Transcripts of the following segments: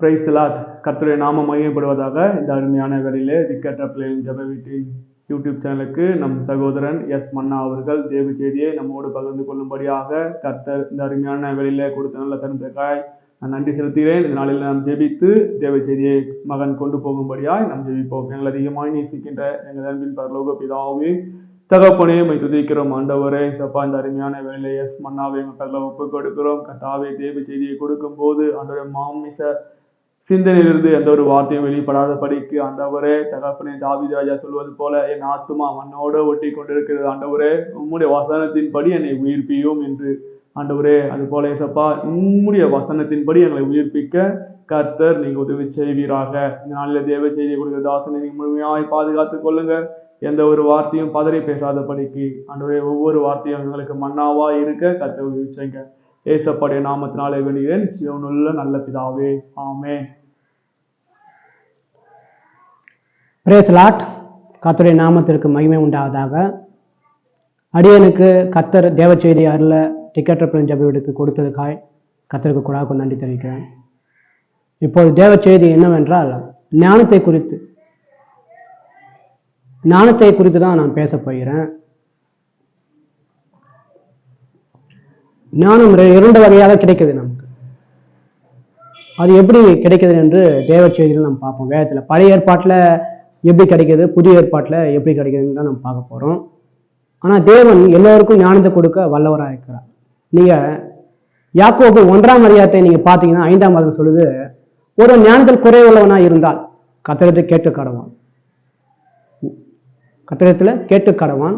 பிரைஸ்லாத் கர்த்தருடைய நாமம் மையப்படுவதாக இந்த அருமையான வேலையிலே திக்கற்ற பிள்ளைகளின் ஜெப வீட்டின் யூடியூப் சேனலுக்கு நம் சகோதரன் எஸ் மன்னா அவர்கள் தேவ செய்தியை நம்மோடு பகிர்ந்து கொள்ளும்படியாக கர்த்தர் இந்த அருமையான வேலையிலே கொடுத்த நல்ல தருணத்திற்காய் நான் நன்றி செலுத்துகிறேன். இந்த நாளில் நாம் ஜெபித்து தேவ செய்தியை மகன் கொண்டு போகும்படியாய் நாம் ஜெபிப்போம். எங்கள் அதிகமாய் நேசிக்கின்ற எங்கள் அன்பின் பரலோக பிதாவே தகப்பனே மை துதிக்கிறோம். ஆண்டவரே சப்பா இந்த அருமையான வேலையை எஸ் மன்னாவை மக்கள் ஒப்புக் கொடுக்கிறோம். கத்தாவே தேவ செய்தியை கொடுக்கும் போது ஆண்டவரே மாமிச சிந்தனையிலிருந்து எந்த ஒரு வார்த்தையும் வெளிப்படாத படிக்கு ஆண்டவரே தகப்பனை தாவித ராஜா சொல்வது போல என் ஆத்துமா மண்ணோட ஒட்டி கொண்டிருக்கிறது. ஆண்டவரே உம்முடைய வசனத்தின்படி என்னை உயிர்ப்பியும் என்று ஆண்டவரே அது போல ஏசப்பா உம்முடைய வசனத்தின்படி எங்களை உயிர்ப்பிக்க கர்த்தர் நீங்க உதவி செய்வீராக. இந்த நாளில் தேவ செய்தி கொடுக்கிற தாசனை நீங்க முழுமையாய் பாதுகாத்துக் கொள்ளுங்க எந்த ஒரு வார்த்தையும் பதறி பேசாத படிக்கு. ஆண்டவரே ஒவ்வொரு வார்த்தையும் எங்களுக்கு மன்னாவா இருக்க கர்த்தர் உதவி செய்யுங்க. ஏசப்பாடைய நாமத்தினாலே வெளியே சிவனுள்ள நல்ல பிதாவே. ஆமே பிரேஸ் லாட் கத்தருடைய நாமத்திற்கு மகிமை உண்டாவதாக. அடியனுக்கு கத்தர் தேவ செய்தி அருள டிக்கெட் பிரஞ்ச வீடுக்கு கொடுத்ததுக்காய் கத்தருக்கு கூட நன்றி தெரிவிக்கிறேன். இப்போது தேவ செய்தி என்னவென்றால் ஞானத்தை குறித்து. ஞானத்தை குறித்து தான் நான் பேச போகிறேன். ஞானம் இரண்டு வகையாக கிடைக்குது நமக்கு. அது எப்படி கிடைக்குது என்று தேவ செய்தியில் நம்ம பார்ப்போம். வேதத்தில் பழைய ஏற்பாட்டில் எப்படி கிடைக்கிது புதிய ஏற்பாட்டில் எப்படி கிடைக்குதுன்னு தான் நம்ம பார்க்க போகிறோம் ஆனால் தேவன் எல்லோருக்கும் ஞானத்தை கொடுக்க வல்லவராக இருக்கிறார். நீங்கள் யாக்கோபு ஒன்றாம் அதிகாரத்தை நீங்கள் பார்த்தீங்கன்னா ஐந்தாம் மதம் சொல்லுது ஒரு ஞானத்தில் குறைவுள்ளவனாக இருந்தால் கத்திரத்தை கேட்டு கடவான் கத்திரத்தில் கேட்டு கடவான்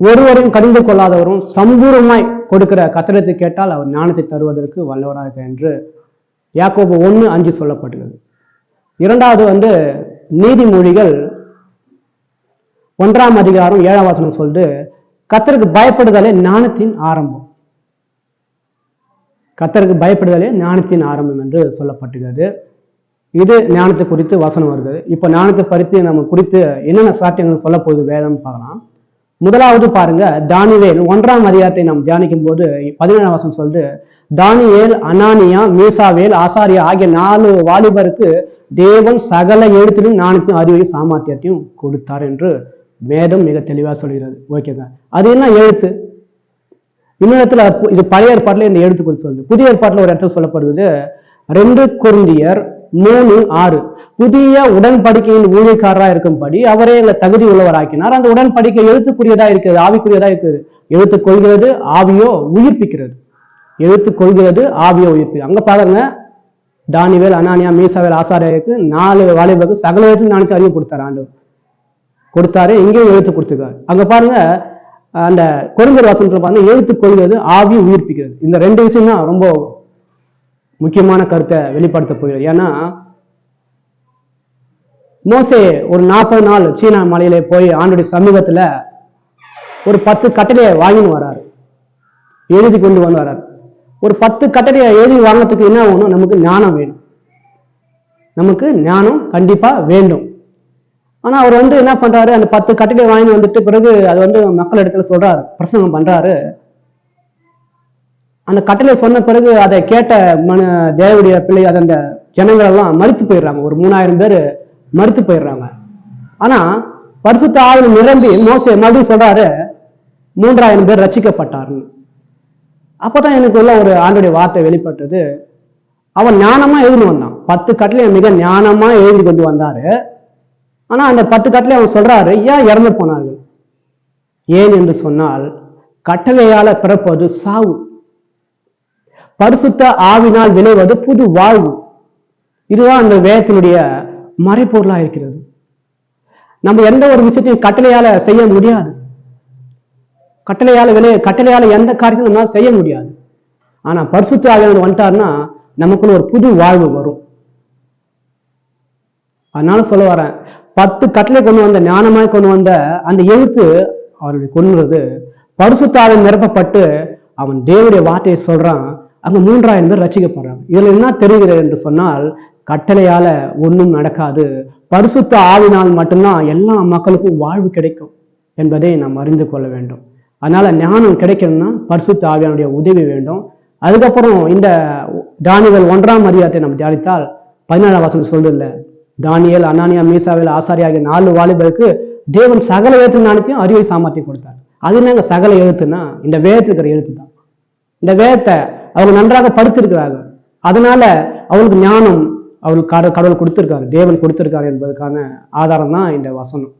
ஒருவரையும் கடிந்து கொள்ளாதவரும் சம்பூர்ணமாய் கொடுக்கிற கத்திரத்தை கேட்டால் அவர் ஞானத்தை தருவதற்கு வல்லவராக இருக்கிறார் என்று யாக்கோபு ஒன்று அஞ்சு சொல்லப்பட்டுள்ளது இரண்டாவது வந்து நீதிமொழிகள் ஒன்றாம் அதிகாரம் ஏழாம் வசனம் சொல்லிட்டு கத்தருக்கு பயப்படுதலே ஞானத்தின் ஆரம்பம். கத்தருக்கு பயப்படுதலே ஞானத்தின் ஆரம்பம் என்று சொல்லப்பட்டுகிறது இது ஞானத்தை குறித்து வசனம் வருது. இப்போ ஞானத்தை பறித்து நம்ம குறித்து என்னென்ன சாட்டியங்கள் சொல்ல போகுது வேதம் பார்க்கலாம். முதலாவது பாருங்க தானிவேல் ஒன்றாம் அதிகாரத்தை நாம் தியானிக்கும் போது பதினேழாம் வசனம் சொல்லிட்டு தானியேல் அனானியா மீசாவேல் ஆசாரியா ஆகிய நாலு வாலிபருக்கு தேவன் சகல எழுத்திலும் ஞானத்தையும் அறிவையும் சாமர்த்தியத்தையும் கொடுத்தார் என்று வேதம் மிக தெளிவாக சொல்கிறது. ஓகேங்க அது என்ன எழுத்து? இன்னொரு இடத்துல இது பழைய ஏற்பாட்டில் இந்த எழுத்து குறித்து சொல்லுது. புதிய ஏற்பாட்டில் ஒரு இடத்துல சொல்லப்படுவது ரெண்டு குருந்தியர் மூணு ஆறு. புதிய உடன்படிக்கையின் ஊழியக்காரராக இருக்கும்படி அவரே எங்களை தகுதி உள்ளவராக்கினார். அந்த உடன்படிக்கை எழுத்துக்குரியதா இருக்கிறது ஆவிக்குரியதா இருக்குது எழுத்து கொள்கிறது ஆவியோ உயிர்ப்பிக்கிறது. எழுத்து கொள்கிறது ஆவியோ உயிர்ப்பி அங்க பாருங்க தானிவேல் அனானியா மீசாவேல் ஆசாரியருக்கு நாலு வாலிபருக்கு சகல எழுத்து நாளைக்கு அறிவு கொடுத்தார் ஆண்டவர் கொடுத்தாரு இங்கேயும் எழுத்து கொடுத்துருக்காரு அங்க பாருங்க அந்த கொருங்கர் வாசனத்தில் பாருங்க எழுத்து கொள்கிறது ஆவி உயிர்ப்பிக்கிறது இந்த ரெண்டு விஷயம் தான் ரொம்ப முக்கியமான கருத்தை வெளிப்படுத்த போகிறது ஏன்னா மோசே ஒரு நாற்பது நாள் சீனா மலையில போய் ஆண்டுடைய சமீபத்துல ஒரு பத்து கட்டளையை வாங்கின்னு வர்றாரு எழுதி கொண்டு வந்து வர்றாரு ஒரு பத்து கட்டளையை எழுதி வாங்கிறதுக்கு என்ன ஆகணும் நமக்கு ஞானம் வேணும். நமக்கு ஞானம் கண்டிப்பாக வேண்டும். ஆனால் அவர் வந்து என்ன பண்ணுறாரு அந்த பத்து கட்டடையை வாங்கி வந்துட்டு பிறகு அது வந்து மக்கள் இடத்துல சொல்கிறாரு பிரசங்கம் பண்ணுறாரு அந்த கட்டளை சொன்ன பிறகு அதை கேட்ட மன தேவடைய பிள்ளை அது அந்த ஜனங்கள் எல்லாம் மறுத்து போயிடுறாங்க. ஒரு மூணாயிரம் பேர் மறுத்து போயிடுறாங்க. ஆனா பரிசுத்த ஆவின் நிரம்பி மோச மறுபடியும் சொல்றாரு மூன்றாயிரம் பேர் ரசிக்கப்பட்டாருன்னு அப்போதான் எனக்கு உள்ள ஒரு ஆண்டுடைய வார்த்தை வெளிப்பட்டது. அவன் ஞானமா எழுதி வந்தான். பத்து கட்டிலையும் மிக ஞானமா எழுதி கொண்டு வந்தாரு. ஆனா அந்த பத்து கட்டிலே அவன் சொல்றாரு ஏன் இறந்து போனார்கள்? ஏன் என்று சொன்னால் கட்டளையால பிறப்பது சாவு. பரிசுத்த ஆவினால் விளைவது புது வாழ்வு. இதுதான் அந்த வேதத்தினுடைய மறைப்பொருளா இருக்கிறது நம்ம எந்த ஒரு விஷயத்தையும் கட்டளையால செய்ய முடியாது. கட்டளையால் விளை கட்டளையால் எந்த காரியத்தையும் நம்மளால் செய்ய முடியாது. ஆனால் பரிசுத்த ஆவியானவர் வந்துட்டாருன்னா நமக்குள்ள ஒரு புது வாழ்வு வரும். அதனால சொல்ல வரேன் பத்து கட்டளை கொண்டு வந்த ஞானமாய் கொண்டு வந்த அந்த எழுத்து அவருடைய கொண்டுறது பரிசுத்தாவின் நிரப்பப்பட்டு அவன் தேவனுடைய வார்த்தையை சொல்றான் அங்க மூன்றாயிரம் பேர் ரசிக்கப்படுறாங்க இதுல என்ன தெரிகிறது என்று சொன்னால் கட்டளையால ஒன்றும் நடக்காது. பரிசுத்த ஆவினால் மட்டும்தான் எல்லா மக்களுக்கும் வாழ்வு கிடைக்கும் என்பதை நாம் அறிந்து கொள்ள வேண்டும். அதனால ஞானம் கிடைக்கணும்னா பரிசுத்த ஆவியானுடைய உதவி வேண்டும். அதுக்கப்புறம் இந்த தானியல் ஒன்றாம் மரியாதை நம்ம தியானித்தால் பதினேழாம் வசனம் சொல்றதில்ல தானியல் அனானியா மீசாவில் ஆசாரி ஆகிய நாலு வாலிபருக்கு தேவன் சகல எழுத்து ஞானத்தையும் அறிவை சாமர்த்தியம் கொடுத்தார். அது என்னங்க சகல எழுத்துன்னா? இந்த வேதத்தில் இருக்கிற எழுத்து தான். இந்த வேதத்தை அவங்க நன்றாக படுத்திருக்கிறாங்க. அதனால அவங்களுக்கு ஞானம் அவங்களுக்கு கட- கடவுள் கொடுத்துருக்காரு தேவன் கொடுத்துருக்காரு என்பதற்கான ஆதாரம் தான் இந்த வசனம்.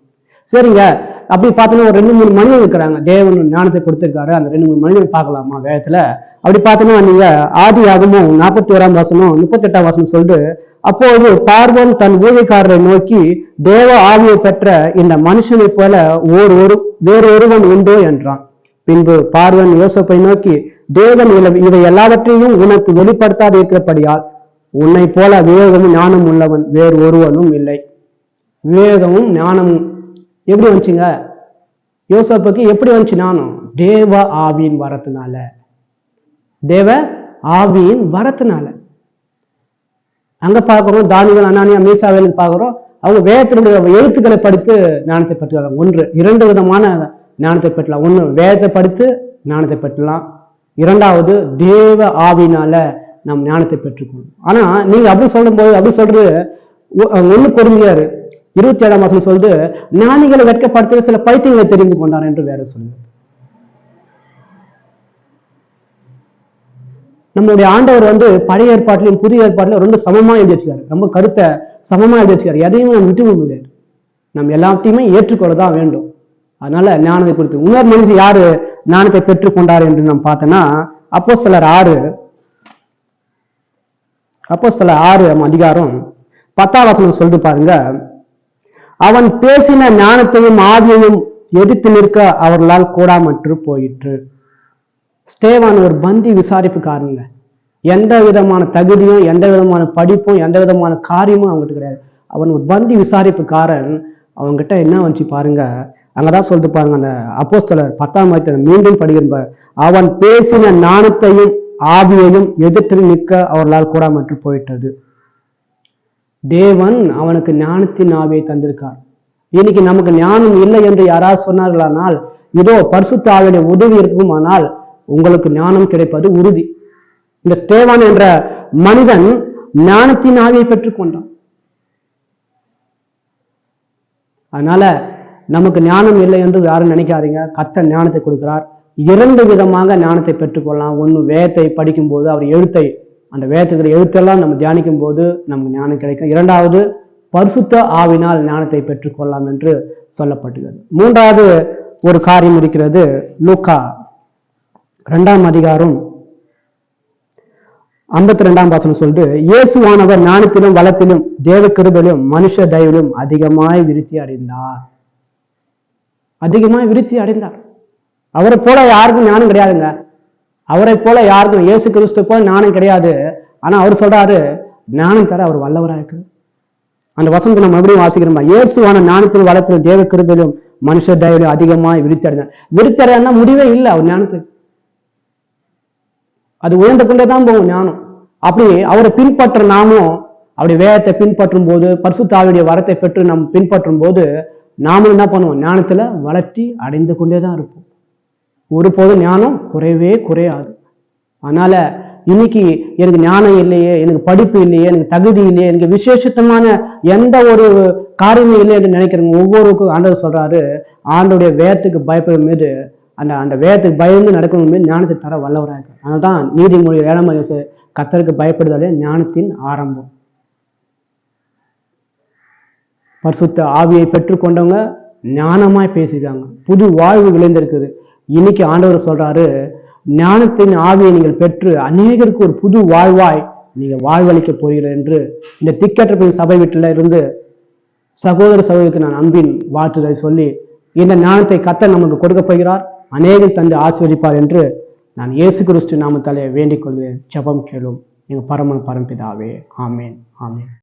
சரிங்க. அப்படி பார்த்தோன்னா ஒரு ரெண்டு மூணு மனிதன் இருக்கிறாங்க. தேவன் ஞானத்தை கொடுத்துருக்காரு. அந்த ரெண்டு மூணு மனிதன் பார்க்கலாமா வேதத்துல? அப்படி பார்த்தோன்னா நீங்க ஆதி ஆகமும் நாற்பத்தி ஓராம் வசனம் முப்பத்தெட்டாம் வசனம் சொல்லிட்டு அப்போது பார்வன் தன் ஊழியக்காரரை நோக்கி தேவ ஆவியை பெற்ற இந்த மனுஷனைப் போல ஓர் ஒரு வேறொருவன் உண்டோ என்றான். பின்பு பார்வன் யோசப்பை நோக்கி தேவன் இவை எல்லாவற்றையும் உனக்கு வெளிப்படுத்தாது இருக்கிறபடியால் உன்னை போல விவேகமும் ஞானம் உள்ளவன் வேறு ஒருவனும் இல்லை. விவேகமும் ஞானமும் எப்படி வந்துச்சுங்க? யோசப்புக்கு எப்படி வந்துச்சு? நானும் தேவ ஆவியின் வரத்தினால. தேவ ஆவியின் வரத்தினால. அங்க பார்க்குறோம் தானிகள் அனானியா மீசாவேல் பார்க்குறோம். அவங்க வேதத்தினுடைய எழுத்துக்களை படித்து ஞானத்தை பெற்றுக்கலாம் ஒன்று இரண்டு விதமான ஞானத்தை பெற்றலாம். ஒன்று வேதத்தை படித்து ஞானத்தை பெற்றலாம். இரண்டாவது தேவ ஆவினால நாம் ஞானத்தை பெற்றுக்கணும் ஆனா நீங்க அப்படி சொல்லும்போது அப்படி சொல்றது ஒ- ஒண்ணு இருபத்தி ஏழாம் மாசம் சொல்லிட்டு ஞானிகளை வெட்கப்படுத்த சில பைத்தியங்களை தெரிந்து கொண்டார் என்று வேற சொல்லுது. நம்முடைய ஆண்டவர் வந்து பழைய ஏற்பாட்டிலும் புதிய ஏற்பாட்டிலும் ரெண்டு சமமா எழுதி வச்சுக்காரு ரொம்ப கருத்தை சமமா எழுதிச்சுக்காரு எதையும் நம்ம விட்டு முடியாது. நம்ம எல்லாத்தையுமே ஏற்றுக்கொள்ள தான் வேண்டும். அதனால ஞானத்தை குறித்து இன்னொரு மனிதர் யாரு ஞானத்தை பெற்றுக்கொண்டார் என்று நாம் பார்த்தோம்னா அப்போ சிலர் ஆறு அப்போ சில ஆறு அதிகாரம் பத்தாம் வசனம் சொல்லிட்டு பாருங்க. அவன் பேசின ஞானத்தையும் ஆவியையும் எதிர்த்து நிற்க அவர்களால் கூடாமற்று போயிற்று. ஸ்டேவான் ஒரு பந்தி விசாரிப்புக்காரங்க எந்த விதமான தகுதியும் எந்த விதமான படிப்பும் எந்த விதமான காரியமும் அவங்ககிட்ட கிடையாது. அவன் ஒரு பந்தி விசாரிப்புக்காரன். அவங்ககிட்ட என்ன வந்துச்சு பாருங்க. அங்கதான் சொல்லிட்டு பாருங்க அந்த அப்போஸ்தலர் பத்தாம் வயத்துல மீண்டும் படிக்கிற அவன் பேசின ஞானத்தையும் ஆவியையும் எதிர்த்து நிற்க அவர்களால் கூடாமற்று போயிட்டது. தேவன் அவனுக்கு ஞானத்தின் ஆவியை தந்திருக்கார். இன்னைக்கு நமக்கு ஞானம் இல்லை என்று யாராவது சொன்னார்களானால் இதோ பரிசுத்த ஆவியுடைய உதவி இருக்குமானால் உங்களுக்கு ஞானம் கிடைப்பது உறுதி. இந்த ஸ்டேவான் என்ற மனிதன் ஞானத்தின் ஆவியை பெற்றுக்கொண்டான் அதனால நமக்கு ஞானம் இல்லை என்று யாரும் நினைக்காதீங்க. கத்த ஞானத்தை கொடுக்கிறார். இரண்டு விதமாக ஞானத்தை பெற்றுக்கொள்ளலாம் ஒன்று வேதத்தை படிக்கும்போது அவர் எழுத்தை அந்த வேதத்துக்கிற எழுத்தெல்லாம் நம்ம தியானிக்கும் போது நமக்கு ஞானம் கிடைக்கும். இரண்டாவது பரிசுத்த ஆவினால் ஞானத்தை பெற்றுக்கொள்ளலாம் என்று சொல்லப்பட்டுகிறது மூன்றாவது ஒரு காரியம் இருக்கிறது. லூக்கா ரெண்டாம் அதிகாரம் ஐம்பத்தி ரெண்டாம் பாசனம் சொல்லிட்டு இயேசுவானவர் ஞானத்திலும் வளத்திலும் தேவ கிருபையிலும் மனுஷ தயவிலும் அதிகமாய் விருத்தி அடைந்தார். அதிகமாய் விருத்தி அடைந்தார். அவரை போல யாருக்கும் ஞானம் கிடையாதுங்க. அவரை போல யாருக்கும் இயேசு கிறிஸ்து போல ஞானம் கிடையாது. ஆனா அவர் சொல்றாரு ஞானம் தர அவர் வல்லவரா இருக்கு அந்த வசனத்தை நம்ம எப்படியும் வாசிக்கிறோமா? இயேசுவான ஞானத்தில் வளர்த்து தேவ கிருபிலும் மனுஷ தயவிலும் அதிகமாய் விரித்தடைந்தார் அடைந்தார் முடிவே இல்லை அவர் ஞானத்துக்கு. அது உயர்ந்து கொண்டே தான் போகும் ஞானம். அப்படி அவரை பின்பற்ற நாமும் அவருடைய வேதத்தை பின்பற்றும் போது பரிசுத்தாவுடைய வரத்தை பெற்று நாம் பின்பற்றும் போது நாமும் என்ன பண்ணுவோம்? ஞானத்துல வளர்ச்சி அடைந்து கொண்டே தான் இருப்போம். ஒருபோதும் ஞானம் குறையவே குறையாது. அதனால இன்னைக்கு எனக்கு ஞானம் இல்லையே எனக்கு படிப்பு இல்லையே எனக்கு தகுதி இல்லையே எனக்கு விசேஷத்தமான எந்த ஒரு காரியமும் இல்லை என்று நினைக்கிறவங்க ஒவ்வொருக்கும் ஆண்டவர் சொல்றாரு ஆண்டோடைய வேதத்துக்கு பயப்படும் மீது அந்த அந்த வேதத்துக்கு பயந்து நடக்கணும் மீது ஞானத்தை தர வல்லவராக அதனால தான் நீதிமொழி ஏழாம் கத்தருக்கு பயப்படுதலே ஞானத்தின் ஆரம்பம். பரிசுத்த ஆவியை பெற்றுக்கொண்டவங்க ஞானமாய் பேசிக்கிறாங்க. புது வாழ்வு விளைந்திருக்குது. இன்னைக்கு ஆண்டவர் சொல்றாரு ஞானத்தின் ஆவியை நீங்கள் பெற்று அநேகருக்கு ஒரு புது வாழ்வாய் நீங்க வாழ்வளிக்க போகிறீர்கள் என்று இந்த திக்கற்ற சபை வீட்டில் இருந்து சகோதர சகோதரிக்கு நான் அன்பின் வாழ்த்துதலை சொல்லி இந்த ஞானத்தை கத்த நமக்கு கொடுக்க போகிறார். அநேகர் தந்து ஆசீர்வதிப்பார் என்று நான் இயேசு கிறிஸ்து நாமத்தாலே வேண்டிக் கொள்வேன் ஜெபம் கேளும் எங்கள் பரமன் பரம்பிதாவே. ஆமேன். ஆமேன்.